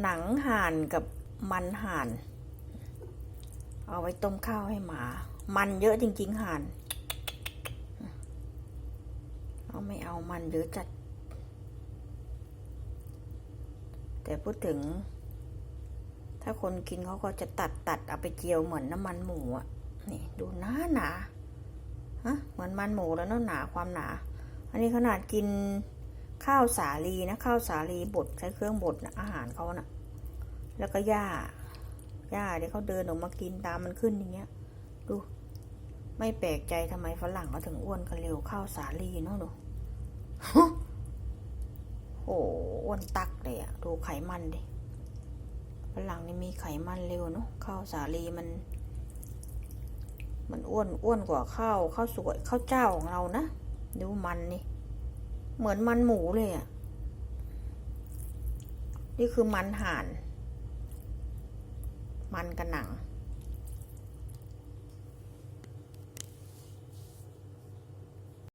หนังห่านกับมันห่าน เอาไว้ต้มข้าวให้หมา มันเยอะจริง ๆ ห่าน เอาไม่เอามันเยอะจัด แต่พูดถึง ถ้าคนกินเขาก็จะตัดตัดเอาไปเจียวเหมือนน้ำมันหมูอะ นี่ ดูหนาหนาฮะเหมือนมันหมูแล้วเนาะหนาความหนา อันนี้ขนาดกิน ข้าวสาลีนะข้าวสาลีบดใช้เครื่องบดนะอาหารเขานะแล้วก็หญ้าหญ้าเดี๋ยวเขาเดินออกมากินตามมันขึ้นอย่างเงี้ย ดู ไม่แปลกใจทำไมฝรั่งเขาถึงอ้วนกันเร็วข้าวสาลีเนาะดูโอ้อ้วนตักเลยอะดูไขมันดิฝรั่งนี่มีไขมันเร็วเนาะข้าวสาลีมัน มันอ้วนอ้วนกว่าข้าวข้าวสวยข้าวเจ้าของเรานะดูมันนี่ เหมือนมันหมูเลยอะ่ะ นี่คือมันห่าน มันกระหนัง